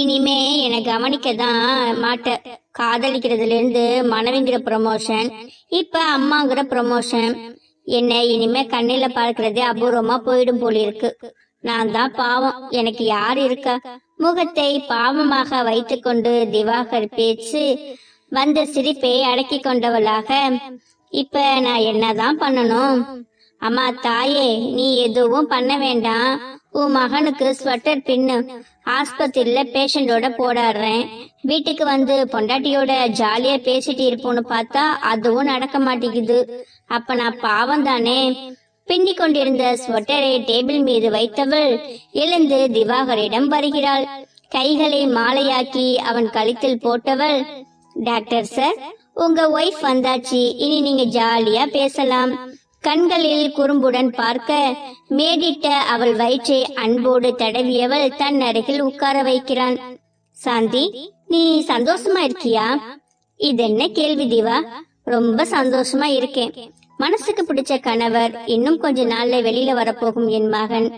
இனிமே என்னை கவனிக்க தான் மாட்ட. காதலிக்கிறதுல இருந்து மனைவிங்கிற ப்ரமோஷன் இப்ப அம்மாங்கிற ப்ரமோஷன் என்ன இனிமே கண்ணில பார்க்கறதே அபூர்வமா போயிடும் போல இருக்கு. நான் தான் பாவம். எனக்கு யார் இருக்கா? முகத்தை பாவமாக வைத்துக்கொண்டு திவாகர் பேச்சு வந்த சிரிப்பை அடக்கி கொண்டவளாக இப்ப நான் என்னதான் பண்ணணும்? அம்மா தாயே நீ எதுவும் பண்ண வேண்டாம். உன் மகனுக்கு ஸ்வெட்டர் பின்னு ஆஸ்பத்திரியில பேஷண்டோட போடாடுறேன் வீட்டுக்கு வந்து பொண்டாட்டியோட ஜாலியா பேசிட்டு இருப்போம்னு பார்த்தா அதுவும் நடக்க மாட்டேங்குது. அப்ப நான் பாவம் தானே? பின்னி கொண்டிருந்த ஸ்வெட்டரை டேபிள் மீது வைத்தவள் எழுந்து திவாகரிடம் வருகிறாள். கைகளை மாலையாக்கி அவன் கழுத்தில் போட்டவள் டாக்டர் சார் உங்க ஒய்ஃப் வந்தாச்சு. இனி நீங்க ஜாலியா பேசலாம். கண்களில் குறும்புடன் பார்க்க மேடிட்ட அவள் வயிற்றை அன்போடு தடவியவள் தன் அருகில் உட்கார வைக்கிறான். சாந்தி நீ சந்தோஷமா இருக்கியா? இது என்ன கேள்வி திவா? ரொம்ப சந்தோஷமா இருக்கேன். மனசுக்கு பிடிச்ச கணவர் இன்னும் கொஞ்ச நாள்ல வெளியில வரப்போகும் என் மகன்.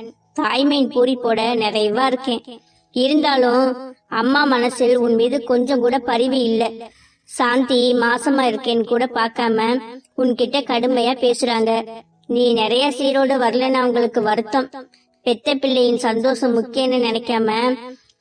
தாய்மையின் பூரி போட நிறைவா இருக்கேன். இருந்தாலும் அம்மா மனசில் உன் மீது கொஞ்சம் கூட பரிவு இல்லை. சாந்தி மாசமா இருக்கேன்னு கூட பார்க்காம உன்கிட்ட கடுமையா பேசுறாங்க. நீ நிறைய சீரோடு வரலன்னு அவங்களுக்கு வருத்தம். பெத்த பிள்ளையின் சந்தோஷம் முக்கியம்னு நினைக்காம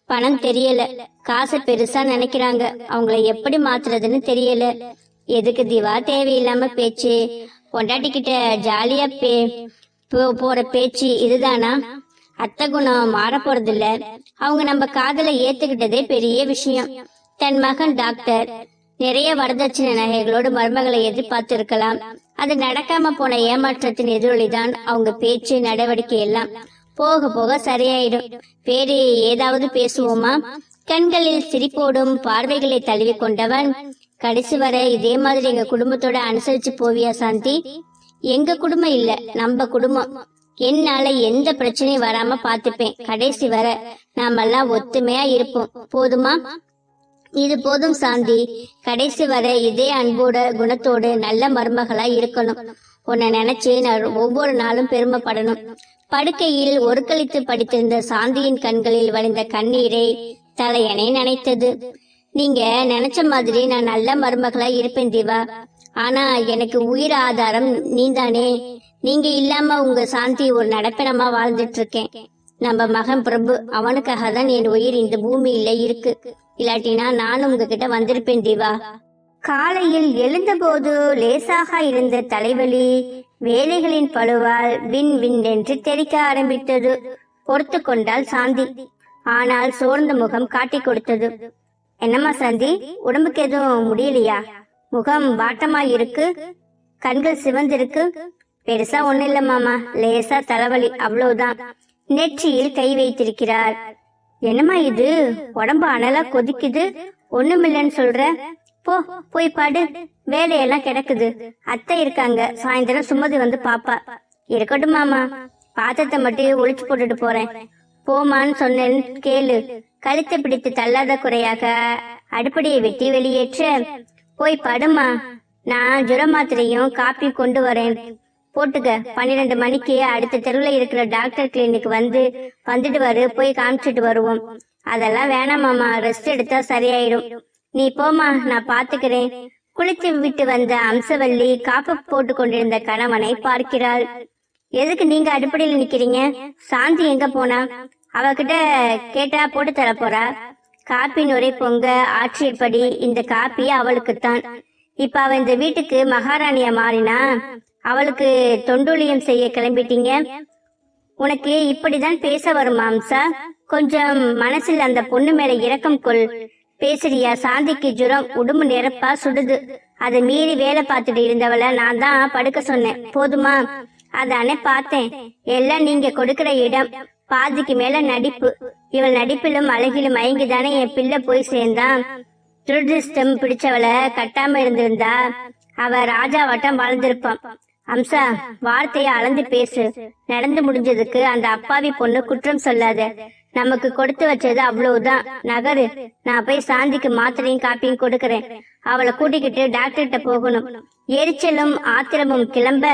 பணம் தெரியல. காசை பெருசா நினைக்கிறாங்க. அவங்கள எப்படி மாத்துறதுன்னு தெரியல. எதுக்கு திவா தேவையில்லாம பேச்சு? பொண்டாட்டி கிட்ட ஜாலியா பே போ- போற பேச்சு இதுதானா? அத்தை குணம் மாற போறது இல்ல அவங்க நம்ம காதலை ஏத்துக்கிட்டதே பெரிய விஷயம். தன் மகன் டாக்டர். நிறைய வரதட்சணை நகைகளோடு மருமகளை எதிர்பார்த்து இருக்கலாம் அது நடக்காம போன ஏமாற்றத்தின் எதிரொலிதான் அவங்க பேச்சு நடவடிக்கை எல்லாம். போக போக சரியாயிடும். வேறு ஏதாவது பேசுவோமா? கண்களில் சிரிப்போடும் பார்வைகளை தழுவி கொண்டவன். கடைசி வரை இதே மாதிரி எங்க குடும்பத்தோட அனுசரிச்சு போவியா சாந்தி? எங்க குடும்பம் இல்ல நம்ம குடும்பம். என்னால எந்த பிரச்சனையும் வராம பாத்துப்பேன் கடைசி வர நாமெல்லாம் ஒத்துமையா இருப்போம். போதுமா? இது போதும் சாந்தி. கடைசி வரை இதே அன்போட குணத்தோடு நல்ல மருமகளா இருக்கணும். உன்னை நினைச்சு நான் ஒவ்வொரு நாளும் பெருமைப்படணும். படுக்கையில் ஒருக்களித்து படித்திருந்த சாந்தியின் கண்களில் வழிந்த கண்ணீரை தலையணை நினைத்தது. நீங்க நினைச்ச மாதிரி நான் நல்ல மருமகளா இருப்பேன் தீவா. ஆனா எனக்கு உயிர் ஆதாரம் நீதானே நீங்க இல்லாம உங்க சாந்தி ஒரு நடப்பிடமா வாழ்ந்துட்டு இருக்கேன். நம்ம மகன் பிரபு அவனுக்காக தான் என் உயிர் இந்த பூமியில இருக்கு. இல்லாட்டினா நானும் உங்ககிட்ட வந்திருப்பேன் தீவா. காலையில் எழுந்தபோது லேசாக இருந்த தலைவலி வேலைகளின் பழுவால் வின் வின் என்று தெரிக்க ஆரம்பித்தது. பொறுத்து கொண்டால் சாந்தி. ஆனால் சோர்ந்த முகம் காட்டி கொடுத்தது. என்னம்மா சாந்தி உடம்புக்கு எதுவும் முடியலையா? முகம் வாட்டமா இருக்கு கண்கள் சிவந்திருக்கு. பெருசா ஒண்ணு இல்ல மாமா லேசா தலைவலி அவ்வளவுதான். நெற்றியில் கை வைத்திருக்கிறார். என்னம்மா இது? உடம்பு அனலா கொதிக்குது. ஒண்ணுமில்லன்னு சொல்ற. போ போய் பாடு. வேலையெல்லாம் கிடக்குது. அத்தை இருக்காங்க. சாயந்தரம் சுமதி வந்து பாப்பா. இருக்கட்டும் மாமா. பாத்திரத்தை மட்டும் ஒழிச்சு போட்டுட்டு போறேன். போமான்னு சொன்னேன். கேளு. கழுத்தை பிடித்து தள்ளாத குறையாக. அடுப்படியை வெட்டி வெளியேற்ற. போய் படுமா நான் ஜுர மாத்திரையும் காப்பி கொண்டு வரேன். போட்டுக்க. பன்னிரெண்டு மணிக்கு அடுத்த தெருவுல இருக்கிற டாக்டர் கிளினிக் வந்து வந்துட்டு வரு போய் காமிச்சிட்டு வருவோம். அதெல்லாம் வேணாமாமா ரெஸ்ட் எடுத்தா சரியாயிடும். நீ போமா நான் பாத்துக்கிறேன். குளித்து விட்டு வந்த அம்சவல்லி காப்பு போட்டு கொண்டிருந்த கணவனை பார்க்கிறாள். எதுக்கு நீங்க அடுப்படியில் நிக்கிறீங்க? சாந்தி எங்க போனா? அவகிட்ட கேட்டா போட்டு தர போறா? காப்பி நுரை பொங்க ஆட்சியப்படி இந்த காப்பி அவளுக்குத்தான். இப்ப அவ இந்த வீட்டுக்கு மகாராணியா மாறினா அவளுக்கு தொண்டுலியம் செய்ய கிளம்பிட்டீங்க? உனக்கு இப்படிதான் பேச வருமா அம்சா? கொஞ்சம் மனசில் அந்த பொண்ணு மேல இரக்கம் கொள். பேசுறியா? சாந்திக்கு ஜுரம் உடம்பு நிரப்பா சுடுது. அதை மீறி வேலை பார்த்துட்டு இருந்தவளை நான் தான் படுக்க சொன்னேன். போதுமா? அதானே பார்த்தேன். எல்லாம் நீங்க கொடுக்கிற இடம். பாதிக்கு மேல நடிப்பு. இவள் நடிப்பிலும் அழகிலும் மயங்கிதானே என் பிள்ளை போய் சேர்ந்தான். துரதிருஷ்டம் பிடிச்சவளை கட்டாம இருந்திருந்தா அவ ராஜா வட்டம் வாழ்ந்திருப்பான். அம்சா வார்த்தைய அளந்து பேசு. நடந்து முடிஞ்சதுக்கு அந்த அப்பாவி பொண்ணு குற்றம் சொல்லாத. நமக்கு கொடுத்து வச்சது அவ்வளவுதான். நகரு. நான் போய் சாந்திக்கு மாத்திரையும் காப்பியும் கொடுக்கறேன். அவளை கூட்டிக்கிட்டு டாக்டர்கிட்ட போகணும். எரிச்சலும் ஆத்திரமும் கிளம்ப.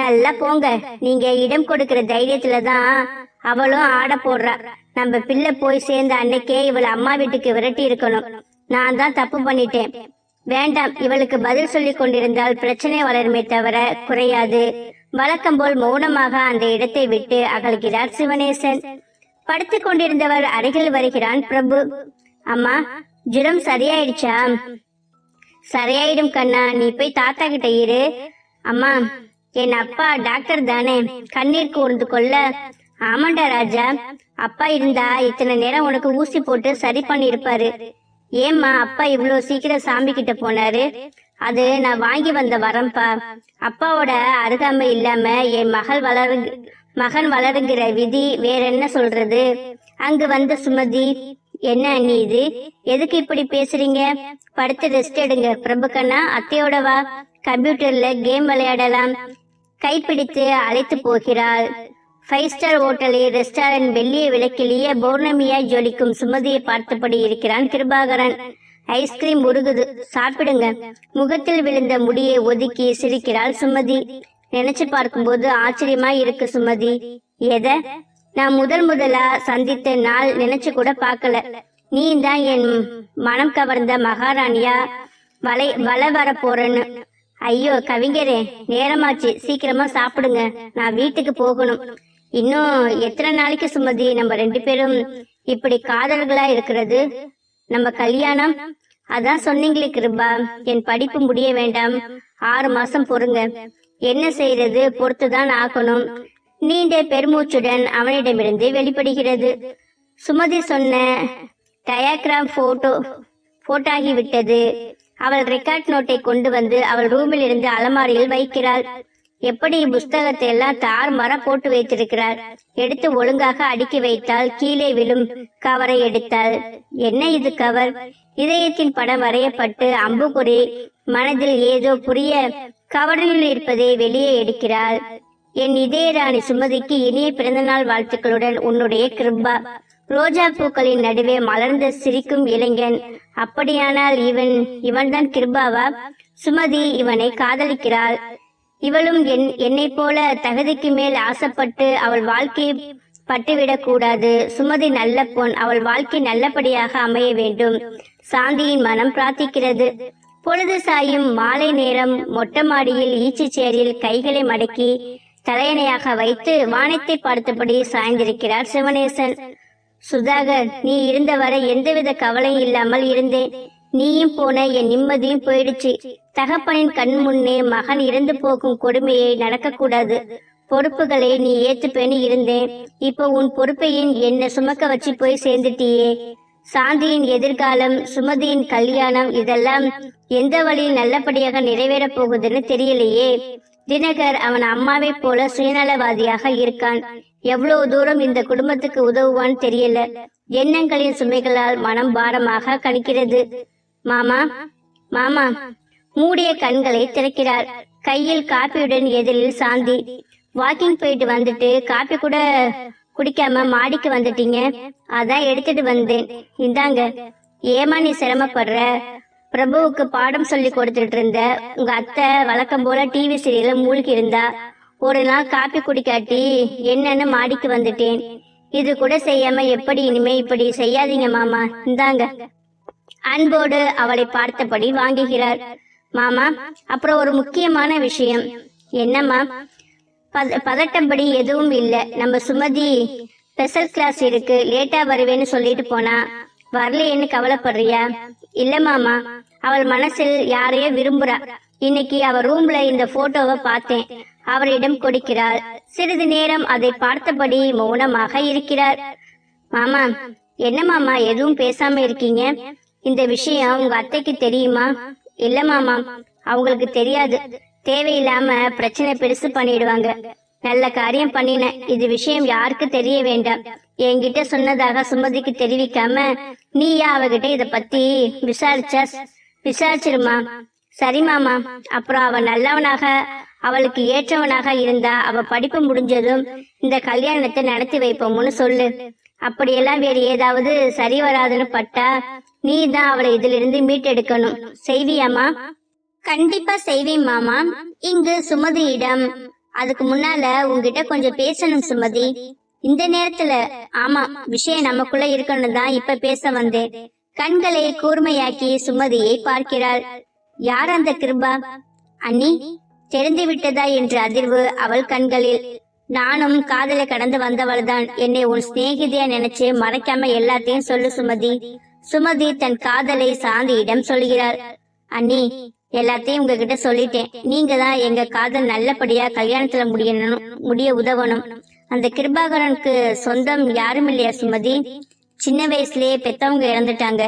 நல்லா போங்க. நீங்க இடம் கொடுக்கிற தைரியத்துல தான் அவளும் ஆட போடுறா. நம்ம பிள்ளை போய் சேர்ந்த அன்னைக்கே இவளை அம்மா வீட்டுக்கு விரட்டி இருக்கணும். நான் தான் தப்பு பண்ணிட்டேன். வேண்டாம் இவளுக்கு பதில் சொல்லிக் கொண்டிருந்தால் பிரச்சனை வளருமே தவிர குறையாது. வழக்கம் போல் மௌனமாக அந்த இடத்தை விட்டு அகல்கிறார் சிவனேசன். படுத்துக் கொண்டிருந்தவர் அருகில் வருகிறான் பிரபு. அம்மா ஜுரம் சரியாயிடுச்சா? சரியாயிடும் கண்ணா நீ போய் தாத்தா கிட்ட இரு. அம்மா என் அப்பா டாக்டர் தானே. கண்ணீர் கூர்ந்து கொள்ள. ஆமாண்டா ராஜா அப்பா இருந்தா இத்தனை நேரம் உனக்கு ஊசி போட்டு சரி பண்ணிருப்பாரு ஏம்மா அப்பா இவ்வளவு சீக்கிரம் சாமி கிட்ட போனாரு? அது நான் வாங்கி வந்த வரம்பா. அப்பாவோட அருகாமை இல்லாம என் மகள் வளரு மகன் வளருங்கிற விதி வேற என்ன சொல்றது? அங்கு வந்த சுமதி என்ன அண்ணி இது? எதுக்கு இப்படி பேசுறீங்க? படுத்து ரெஸ்ட் எடுங்க பிரபுக்கண்ணா அத்தையோட வா. கம்ப்யூட்டர்ல கேம் விளையாடலாம். கைப்பிடித்து அழைத்து போகிறாள். ஃபைவ் ஸ்டார் ஹோட்டலில் ரெஸ்டாரண்ட் வெள்ளிய விளக்கிலேயே பௌர்ணமியாய் ஜொலிக்கும் சுமதியை பார்த்தபடி இருக்கிறான் கிருபாகரன். ஐஸ்கிரீம் உருகுது. சாப்பிடுங்க. முகத்தில் விழுந்த முடியை ஒதுக்கி சிரிக்கிறாள் சுமதி. நினைச்சு பார்க்கும்போது ஆச்சரியமா இருக்கு சுமதி. எத? நான் முதல் முதலா சந்தித்த நாள் நினைச்சு கூட பார்க்கல. நீ தான் என் மனம் கவர்ந்த மகாராணியா? வலை வள வர போறேன்னு. ஐயோ கவிஞரே நேரமாச்சு. சீக்கிரமா சாப்பிடுங்க. நான் வீட்டுக்கு போகணும். இன்னும் எத்தனை நாளைக்கு சுமதி நம்ம ரெண்டு பேரும் இப்படி காதல்களா இருக்கிறது? நம்ம கல்யாணம்? அதான் சொன்னீங்களே கிருபா என் படிப்பு முடிய வேண்டாம். ஆறு மாசம் பொறுங்க. என்ன செய்யறது பொறுத்துதான் ஆகணும். நீண்ட பெருமூச்சுடன் அவனிடமிருந்து வெளிப்படுகிறது. சுமதி சொன்ன டயாகிராம் போட்டோ போட்டாகி விட்டது அவள் ரெக்கார்ட் நோட்டை கொண்டு வந்து அவள் ரூமில் இருந்து அலமாரியில் வைக்கிறாள். எப்படி புஸ்தகத்தை எல்லாம் தார் மர போட்டு வைத்திருக்கிறார்? எடுத்து ஒழுங்காக அடுக்கி வைத்தால் கீழே விழும் கவரை எடுத்தாள் என்ன இது கவர்? இதயத்தின் படம் வரையப்பட்டு அம்புக்குறி மனதில் ஏதோ புரிய கவரில் இருப்பதை வெளியே எடுக்கிறாள் என் இதய ராணி சுமதிக்கு இனிய பிறந்தநாள் வாழ்த்துக்களுடன் உன்னுடைய கிருபா. ரோஜா பூக்களின் நடுவே மலர்ந்த சிரிக்கும் இளைஞன். அப்படியானால் இவன் இவன்தான் கிருபாவா? சுமதி இவனை காதலிக்கிறாள். இவளும் என் என்னை போல தகுதிக்கு மேல் ஆசைப்பட்டு அவள் வாழ்க்கை பட்டுவிடக் கூடாது சுமதி நல்ல பொன் அவள் வாழ்க்கை நல்லபடியாக அமைய வேண்டும். சாந்தியின் மனம் பிரார்த்திக்கிறது. பொழுது சாயும் மாலை நேரம் மொட்டை மாடியில் ஈச்சச்சேரில் கைகளை மடக்கி தலையணையாக வைத்து வானத்தை பார்த்தபடி சாய்ந்திருக்கிறார் சிவனேசன். சுதாகர் நீ இருந்தவரை எந்தவித கவலையும் இல்லாமல் இருந்தேன். நீயும் போன என் நிம்மதியும் போயிடுச்சு. தகப்பனின் கண் முன்னே மகன் இறந்து போகும் கொடுமையை நடக்கக்கூடாது. பொறுப்புகளை நீ ஏத்துப்பேன்னு இருந்தேன் இப்போ உன் பொறுப்பையும் என்ன சுமக்க வச்சு போய் சேர்ந்துட்டியே. சாந்தியின் எதிர்காலம் சுமதியின் கல்யாணம் இதெல்லாம் எந்த வழியில் நல்லபடியாக நிறைவேறப் போகுதுன்னு தெரியலையே. தினகர் அவன் அம்மாவை போல சுயநலவாதியாக இருக்கான். எவ்வளவு தூரம் இந்த குடும்பத்துக்கு உதவுவான்னு தெரியல. எண்ணங்களின் சுமைகளால் மனம் பாரமாக கணிக்கிறது. மாமா மாமா மூடிய கண்களை திறக்கிறார். கையில் காப்பியுடன் எதிரில் சாந்தி. வாக்கிங் போயிட்டு வந்துட்டு காப்பி கூட குடிக்காம மாடிக்கு வந்துட்டீங்க. அதான் எடுத்துட்டு வந்தேன். இந்தாங்க. ஏமா நீ சிரமப்படுற? பிரபுவுக்கு பாடம் சொல்லி கொடுத்துட்டு இருந்த உங்க அத்தை வழக்கம் போல டிவி சீரியல மூழ்கி இருந்தா. ஒரு நாள் காப்பி குடிக்காட்டி என்னன்னு மாடிக்கு வந்துட்டேன். இது கூட செய்யாம எப்படி இனிமே இப்படி செய்யாதீங்க மாமா. இந்தாங்க. அன்போடு அவளை பார்த்தபடி வாங்குகிறார். மாமா அப்புறம் ஒரு முக்கியமான விஷயம். என்னம்மா? பத பதட்டப்படி எதுவும் இல்ல. நம்ம சுமதி ஸ்பெஷல் கிளாஸ் இருக்கு. லேட்டா வருவேன்னு சொல்லிட்டு போனா வரலையேன்னு கவலைப்படுறியா? இல்ல மாமா. அவள் மனசில் யாரையோ விரும்புறா. இன்னைக்கு அவ ரூம்ல இந்த போட்டோவை பார்த்தேன். அவரிடம் கொடுக்கிறாள். சிறிது நேரம் அதை பார்த்தபடி மௌனமாக இருக்கிறார். மாமா என்ன மாமா? எதுவும் பேசாம இருக்கீங்க? இந்த விஷயம் உங்க அத்தைக்கு தெரியுமா? இல்ல மாமா அவங்களுக்கு தெரியாது. தேவையில்லாம பிரச்சனை பெருசு பண்ணிடுவாங்க. நல்ல காரியம் பண்ணின இது விஷயம் யாருக்கு தெரிய வேண்டாம். என்கிட்ட சொன்னதாக சுமதிக்கு தெரிவிக்காம நீயா அவகிட்ட இத பத்தி விசாரிச்சா? விசாரிச்சிருமா? சரி மாமா. அப்புறம் அவ நல்லவனாக அவளுக்கு ஏற்றவனாக இருந்தா அவ படிப்பு முடிஞ்சதும் இந்த கல்யாணத்தை நடத்தி வைப்போம்னு சொல்லு. அப்படியெல்லாம் வேறு ஏதாவது சரி வராதுன்னு பட்டா நீ தான் அவளை இதிலிருந்து மீட்டெடுக்கணும். செய்வியாமா கண்டிப்பா செய்வேன் மாமா. இங்கு சுமதியிடம் அதுக்கு முன்னால உங்ககிட்ட கொஞ்சம் பேசணும் சுமதி. இந்த நேரத்துல ஆமா விஷயம் நமக்குள்ள இருக்கணும் தான் இப்ப பேச வந்தேன். கண்களை கூர்மையாக்கி சுமதியை பார்க்கிறாள். யார் அந்த கிருபா? அண்ணி தெரிந்து விட்டதா என்ற அதிர்வு அவள் கண்களில். நானும் காதலை கடந்து வந்தவள்தான். என்னை உன் சிநேகிதியா நினைச்சு மறைக்காம எல்லாத்தையும் சொல்லு சுமதி. சுமதி தன் காதலை சாந்தியிடம் சொல்கிறார் அண்ணி எல்லாத்தையும் உங்ககிட்ட சொல்லிட்டேன். நீங்க தான் எங்க காதல் நல்லபடியா கல்யாணத்துல முடியணும் முடிய உதவணும். அந்த கிருபாகரனுக்கு சொந்தம் யாரும் இல்லையா சுமதி? சின்ன வயசுலயே பெத்தவங்க இறந்துட்டாங்க.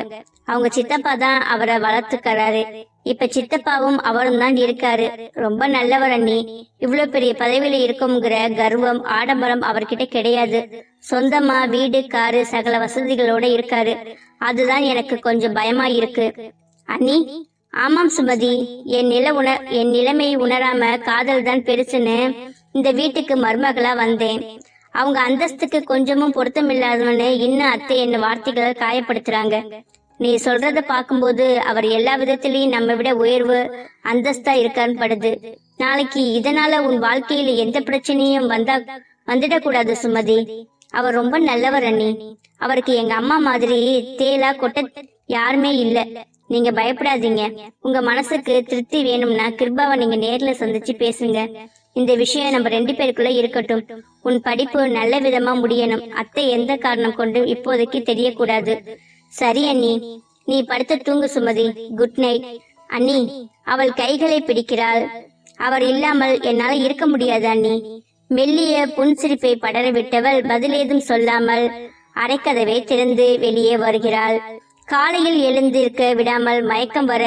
அவங்க சித்தப்பா தான் அவரை வளர்த்துக்கறாரு. இப்ப சித்தப்பாவும் அவரும் தான் இருக்காரு. ரொம்ப நல்லவர் அண்ணி. இவ்வளவு பெரிய பதவியில இருக்குங்கிற கர்வம் ஆடம்பரம் அவர்கிட்ட கிடையாது. சொந்தமா வீடு காரு சகல வசதிகளோட இருக்காரு. அதுதான் எனக்கு கொஞ்சம் பயமா இருக்கு. அண்ணி ஆமாம் சுமதி. என் நில உண என் நிலைமையை உணராம காதல் தான் பெருசுன்னு இந்த வீட்டுக்கு மருமகளா வந்தேன். அவங்க அந்தஸ்துக்கு கொஞ்சமும் பொருத்தமில்லாதவனே இன்னும் அத்தை என்ன வார்த்தைகளை காயப்படுத்துறாங்க. நீ சொல்றத பார்க்கும்போது அவர் எல்லா விதத்திலையும் நம்ம விட உயர்வு அந்தஸ்தா இருக்கான்னு படுது. நாளைக்கு இதனால உன் வாழ்க்கையில எந்த பிரச்சனையும் வந்தா வந்துடக்கூடாது சுமதி. அவர் ரொம்ப நல்லவர் அண்ணி. அவருக்கு எங்க அம்மா மாதிரி தேலா கொட்ட யாருமே இல்ல. நீங்க பயப்படாதீங்க. உங்க மனசுக்கு திருப்தி வேணும்னா கிருபாவை நீங்க நேர்ல சந்திச்சு பேசுங்க. இந்த விஷயம் நம்ம ரெண்டு பேருக்குள்ள இருக்கட்டும். உன் படிப்பு நல்ல விதமா முடியணும். அத்தை எந்த காரணம் கொண்டும் இப்போதைக்கு தெரியக்கூடாது. சரி அண்ணி. நீ படுத்து தூங்கு சுமதி. குட் நைட் அண்ணி அவள் கைகளை பிடிக்கிறாள். அவர் இல்லாமல் என்னால இருக்க முடியாது அண்ணி. மெல்லிய புன்சிரிப்பை படர விட்டவள் பதிலேதும் சொல்லாமல் அரைக்கதவை திறந்து வெளியே வருகிறாள். காலையில் எழுந்திருக்க விடாமல் மயக்கம் வர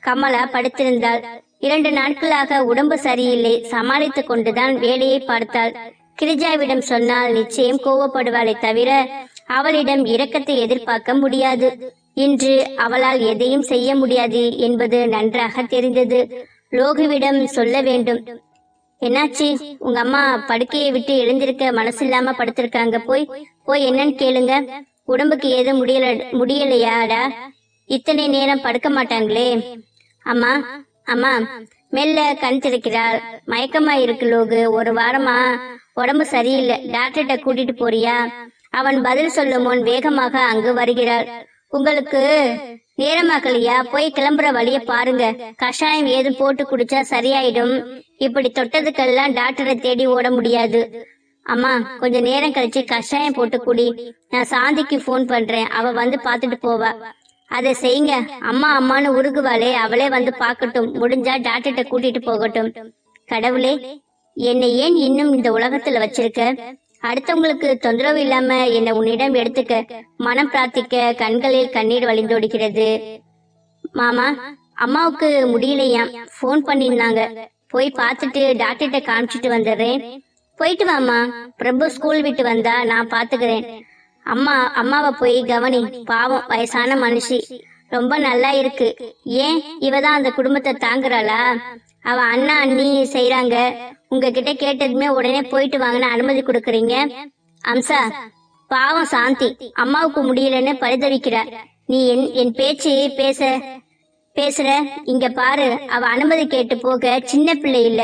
கமலா படுத்திருந்தாள். இரண்டு நாட்களாக உடம்பு சரியில்லை. சமாளித்துக் கொண்டுதான் வேலையை பார்த்தாள். கிரிஜாவிடம் சொன்னால் நிச்சயம் கோவப்படுவாளே தவிர அவளிடம் இரக்கத்தை எதிர்பார்க்க முடியாது. இன்று அவளால் எதையும் செய்ய முடியாது என்பது நன்றாக தெரிந்தது. லோகுவிடம் சொல்ல வேண்டும். என்னாச்சு? உங்க அம்மா படுக்கையை விட்டு எழுந்திருக்க மனசு இல்லாம படுத்திருக்காங்க. போய் போய் என்னன்னு கேளுங்க. உடம்புக்கு ஏதும் முடியல முடியலையாடா? இத்தனை நேரம் படுக்க மாட்டாங்களே. அம்மா அம்மா மெல்ல கண் திறக்கிறாள். மயக்கமா இருக்கு லோகு. ஒரு வாரமா உடம்பு சரியில்லை. டாக்டர்கிட்ட கூட்டிட்டு போறியா? அவன் பதில் சொல்லும் முன் வேகமாக அங்கு வருகிறாள். உங்களுக்கு நேரமாக்கலையா? போய் கிளம்புற வழிய பாருங்க. கஷாயம் ஏதும் போட்டு குடிச்சா சரியாயிடும். இப்படி தொட்டதுக்கெல்லாம் டாக்டரை தேடி ஓட முடியாது. அம்மா கொஞ்ச நேரம் கழிச்சு கஷாயம் போட்டு குடி. நான் சாந்திக்கு போன் பண்றேன். அவ வந்து பாத்துட்டு போவா. அதை செய்யுங்க. அம்மா அம்மான்னு உருகுவாளே அவளே வந்து பார்க்கட்டும். முடிஞ்சா டாக்டர்கிட்ட கூட்டிட்டு போகட்டும். கடவுளே என்னை ஏன் இன்னும் இந்த உலகத்துல வச்சிருக்க? அடுத்தவங்களுக்கு தொந்தரவு இல்லாம என்னை உன்னிடம் எடுத்துக்க. மனம் பிரார்த்திக்க கண்களில் கண்ணீர் வழிந்தோடுகிறது. மாமா அம்மாவுக்கு முடியலையாம் ஃபோன் பண்ணிருந்தாங்க போய் பார்த்துட்டு டாக்டர்கிட்ட காமிச்சிட்டு வந்துடுறேன். போயிட்டு வாமா பிரபு ஸ்கூல் விட்டு வந்தா நான் பாத்துக்கிறேன் அம்மா அம்மாவை போய் கவனி. பாவம் வயசான மனுஷி. ரொம்ப நல்லா இருக்கு. ஏன் இவதான் அந்த குடும்பத்தை தாங்குறாளா? அவ அண்ணா அண்ணி செய்யறாங்க உங்ககிட்ட கேட்டதுமே உடனே போயிட்டு வாங்கன்னு அனுமதி கொடுக்கறீங்க? அம்சா பாவம் சாந்தி. அம்மாவுக்கு முடியலன்னு பரிதவிக்கிற. நீ என் என் பேச்சு பேச பேசுற. இங்க பாரு. அவ அனுமதி கேட்டு போக சின்ன பிள்ளை இல்ல.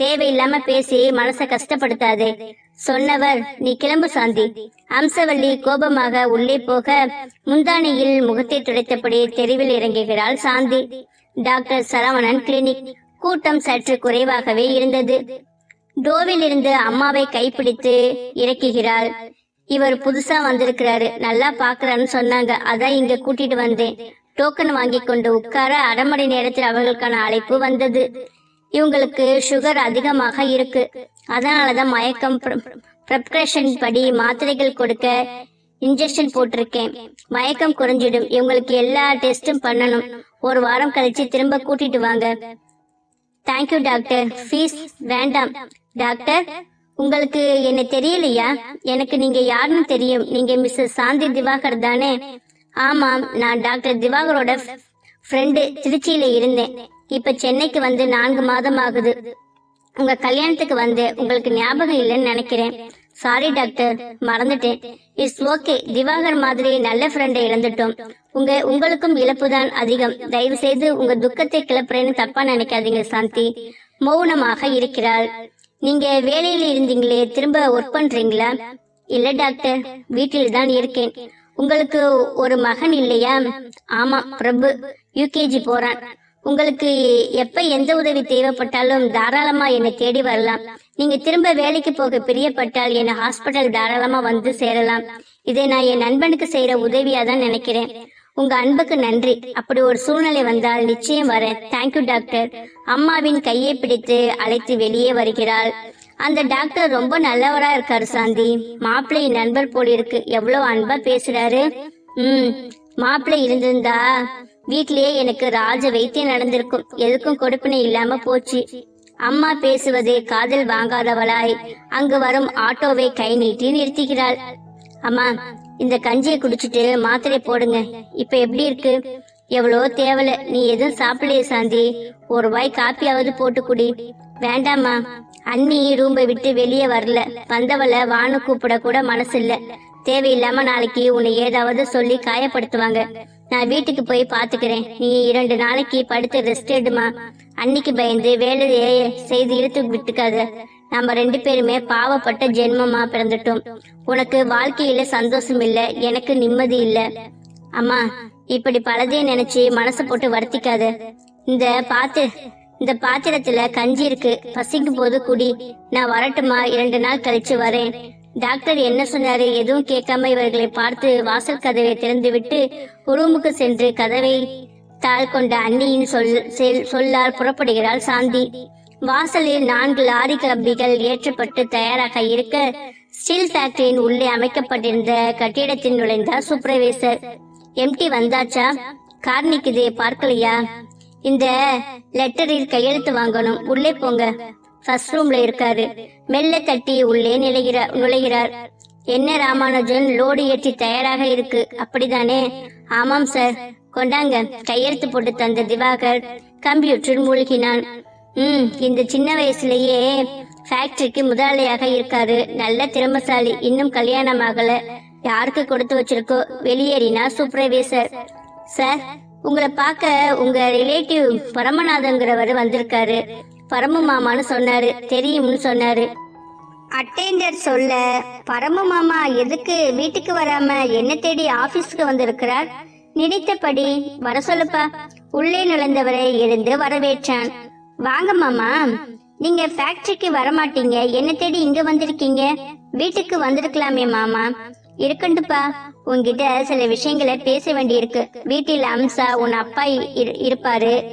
தேவையில்லாம பேசி மனச கஷ்டப்படுத்தாதே. சொன்னவர் நீ கிளம்பு சாந்தி. அம்சவல்லி கோபமாக உள்ளே போக முந்தானையில் முகத்தை துடைத்தபடி தெருவில் இறங்குகிறாள் சாந்தி. Doctor Saravanan clinic. கூட்டம் சற்று குறைவாகவே இருந்தது. டோவில் இருந்து அம்மாவை கைப்பிடித்து இறக்குகிறாள். இவர் புதுசா வந்திருக்கிறாரு. நல்லா பாக்குறான்னு சொன்னாங்க. அதான் இங்க கூட்டிட்டு வந்தேன். டோக்கன் வாங்கி கொண்டு உட்கார அரை மணி நேரத்தில் அவர்களுக்கான அழைப்பு வந்தது. இவங்களுக்கு சுகர் அதிகமாக இருக்கு. அதனாலதான் மயக்கம் ப்ரிப்ரேஷன் படி மாத்திரைகள் கொடுக்க இன்ஜெக்ஷன் போட்டிருக்கேன். மயக்கம் குறைஞ்சிடும். இவங்களுக்கு எல்லா டெஸ்டும் பண்ணணும். ஒரு வாரம் கழிச்சு திரும்ப கூட்டிட்டு வாங்க. தேங்க்யூ டாக்டர் ஃபீஸ் வேண்டாம். டாக்டர் உங்களுக்கு என்ன தெரியலையா? எனக்கு நீங்க யாருன்னு தெரியும். நீங்க மிஸ்ஸஸ் சாந்தி திவாகர் தானே? ஆமாம் நான் டாக்டர் திவாகரோட ஃப்ரெண்டு திருச்சியில இருந்தேன். இப்ப சென்னைக்கு வந்து நான்கு மாதம் ஆகுது உங்க கல்யாணத்துக்கு வந்து உங்களுக்கு ஞாபகம் இல்லைன்னு நினைக்கிறேன். சாரி டாக்டர் மறந்துட்டேன். இட்ஸ் ஓகே திவாகர் மாதிரி நல்ல ஃப்ரெண்டை இழந்துட்டோம். உங்க உங்களுக்கும் இழப்பு தான் அதிகம். தயவு செய்து உங்க துக்கத்தை கிளப்புறேன்னு தப்பா நினைக்காதீங்க சாந்தி. மௌனமாக இருக்கிறாள். நீங்க வேலையில இருந்தீங்களே திரும்ப ஒர்க் பண்றீங்களா? இல்ல டாக்டர் வீட்டில் தான் இருக்கேன். உங்களுக்கு ஒரு மகன் இல்லையா? ஆமா பிரபு. யூகேஜி போறான். உங்களுக்கு எப்ப எந்த உதவி தேவைப்பட்டாலும் தாராளமா என்னை தேடி வரலாம். நீங்க திரும்ப வேலைக்கு போக பிரியப்பட்டால் என்னை ஹாஸ்பிட்டல் தாராளமா வந்து சேரலாம். இதை நான் என் நண்பனுக்கு செய்யற உதவியா தான் நினைக்கிறேன். உங்க அன்புக்கு நன்றி. அப்படி ஒரு சூழ்நிலை வந்தால் நிச்சயம் வரேன் தேங்க்யூ டாக்டர் அம்மாவின் கையை பிடித்து அழைத்து வெளியே வருகிறாள். அந்த டாக்டர் ரொம்ப நல்லவரா இருக்காரு சாந்தி. மாப்பிள்ளை நண்பர் போல் இருக்கு. எவ்வளவு அன்பா பேசுறாரு. ம் மாப்பிள்ளை இருந்திருந்தா வீட்டிலேயே எனக்கு ராஜ வைத்தியம் நடந்திருக்கும். எதுக்கும் கொடுப்பினை இல்லாம போச்சு. அம்மா பேசுவது காதல் வாங்காதவளாய். அங்கு வரும் ஆட்டோவை கை நீட்டி நிறுத்துகிறாள். அம்மா இந்த கஞ்சியை குடிச்சிட்டு மாத்திரை போடுங்க. இப்ப எப்படி இருக்கு? எவ்வளோ தேவல. நீ எதுவும் சாப்பிடலையே சாந்தி. ஒரு ரூபாய் காப்பியாவது போட்டு குடி. வேண்டாமா அண்ணி ரூம்பை விட்டு வெளியே வரல. வந்தவள வானு கூப்பிட கூட மனசு இல்ல தேவையில்லாம நாளைக்கு உன்னை ஏதாவது சொல்லி காயப்படுத்துவாங்க. நான் வீட்டுக்கு போய் பாத்துக்கிறேன். நீ இரண்டு நாளைக்கு படுத்து ரெஸ்ட் எடுமா. அன்னைக்கு பயந்து வேலையை செய்து இழுத்து விட்டுக்காத. நம்ம ரெண்டு பேருமே பாவப்பட்ட ஜென்மமா பிறந்துட்டோம். உனக்கு வாழ்க்கையில சந்தோஷம் இல்ல. எனக்கு நிம்மதி இல்ல. அம்மா இப்படி பலதையும் நினைச்சு மனசு போட்டு வருத்திக்காத. இந்த பாத்து இந்த பாத்திரத்துல கஞ்சி இருக்கு. பசிக்கும் போது குடி. நான் வரட்டுமா இரண்டு நாள் கழிச்சு வரேன். டாக்டர் என்ன சொன்னாரு? எதுவும் கேட்காம இவர்களை பார்த்து வாசல் கதவை திறந்து விட்டு ரூமுக்கு சென்று கதவை தாழ் கொண்ட அண்ணியின் சொல் செல்- சொல்லால் புறப்படுகிறாள் சாந்தி. வாசலில் நான்கு லாரி கம்பிகள் ஏற்றப்பட்டு தயாராக இருக்க ஸ்டீல் ஃபேக்டரியின் உள்ளே அமைக்கப்பட்டிருந்த கட்டிடத்தில் நுழைந்தார் சூப்பர்வைசர். எம்டி வந்தாச்சா? கார் நிக்குது பார்க்கலையா? இந்த லெட்டரில் கையெழுத்து வாங்கணும். உள்ளே போங்க. ஃபர்ஸ்ட் ரூம்ல இருக்காரு. மெல்ல தட்டி உள்ளே நிலைகிறார் நுழைகிறார். என்ன ராமானுஜன் லோடு ஏற்றி தயாராக இருக்கு? அப்படிதானே? ஆமாம் சார் கொண்டாங்க. கையெழுத்து போட்டு தந்த திவாகர் கம்ப்யூட்டர் மூழ்கினான். ம் இந்த சின்ன வயசுலயே ஃபேக்டரிக்கு முதலாளியாக இருக்காரு. நல்ல திறமசாலி. இன்னும் கல்யாணம் ஆகல. யாருக்கு கொடுத்து வச்சிருக்கோ? வெளியேறினா சூப்பர்வைசர் சார் உங்களை பார்க்க உங்க ரிலேட்டிவ் பரமநாதங்கிறவர் வந்திருக்காரு. பரமு மாமான்னு சொன்னாரு. தெரியும்னு சொன்னாரு. அட்டெண்டர் சொல்ல பரமு மாமா எதுக்கு வீட்டுக்கு வராம என்ன தேடி ஆபீஸ்க்கு வந்திருக்கிறார்? நினைத்தபடி வர சொல்லுப்பா. உள்ளே நுழைந்தவரை எழுந்து வரவேற்றான். வாங்க மாமா. நீங்க ஃபேக்டரிக்கு வர மாட்டீங்க என்ன தேடி இங்க வந்திருக்கீங்க? வீட்டுக்கு வந்திருக்கலாமே மாமா. இருக்கண்டுப்பா. உன்கிட்ட சில விஷயங்களை பேச வேண்டியிருக்கு. வீட்டில் அம்சா உன் அப்பா இரு- இருப்பாரு.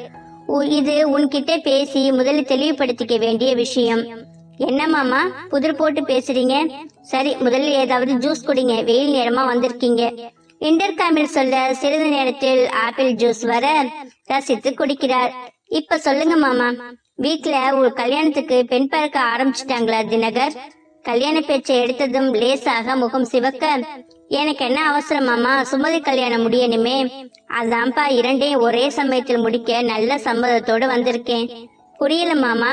இது உன்கிட்ட பேசி முதல்ல தெளிவுபடுத்திக்க வேண்டிய விஷயம். என்ன மாமா? புதிர் போட்டு பேசுறீங்க? சரி முதல்ல ஏதாவது ஜூஸ் குடிங்க. வெயில் நேரமா வந்திருக்கீங்க. இன்டர்காமில் சொல்ல சிறிது நேரத்தில் ஆப்பிள் ஜூஸ் வர ரசித்து குடிக்கிறார். இப்ப சொல்லுங்க மாமா. வீட்ல ஒரு கல்யாணத்துக்கு பெண் பார்க்க ஆரம்பிச்சிட்டாங்களா தினகர்? கல்யாண பேச்சை எடுத்ததும் லேசாக முகம் சிவக்க எனக்கு என்ன அவசரமாமா சுமதி கல்யாணம் முடியணுமே. அதான்ப்பா இரண்டையும் ஒரே சமயத்தில் முடிக்க நல்ல சம்மதத்தோடு வந்திருக்கேன். புரியல மாமா?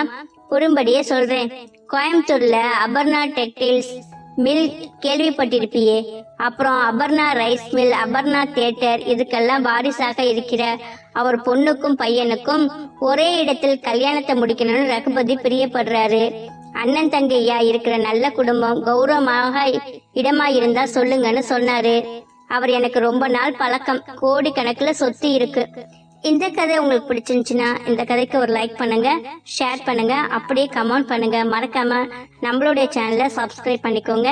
புரியும்படியே சொல்றேன். கோயம்புத்தூர்ல அபர்ணா டெக்டைல்ஸ் மில் கேள்விப்பட்டிருப்பியே. அப்புறம் Aparna rice mill Aparna theatre இதுக்கெல்லாம் வாரிசாக இருக்கிற அவர் பொண்ணுக்கும் பையனுக்கும் ஒரே இடத்தில் கல்யாணத்தை முடிக்கணும்னு ரகுபதி பிரியப்படுறாரு. அண்ணன் தங்கையா இருக்கிற நல்ல குடும்பம் கௌரவமாக இடமா இருந்தா சொல்லுங்கன்னு சொன்னாரு. அவர் எனக்கு ரொம்ப நாள் பழக்கம். கோடி கணக்குல சொத்து இருக்கு. இந்த கதை உங்களுக்கு பிடிச்சிருந்துச்சுன்னா இந்த கதைக்கு ஒரு லைக் பண்ணுங்க ஷேர் பண்ணுங்க அப்படியே கமெண்ட் பண்ணுங்க. மறக்காம நம்மளுடைய சேனலை சப்ஸ்கிரைப் பண்ணிக்கோங்க.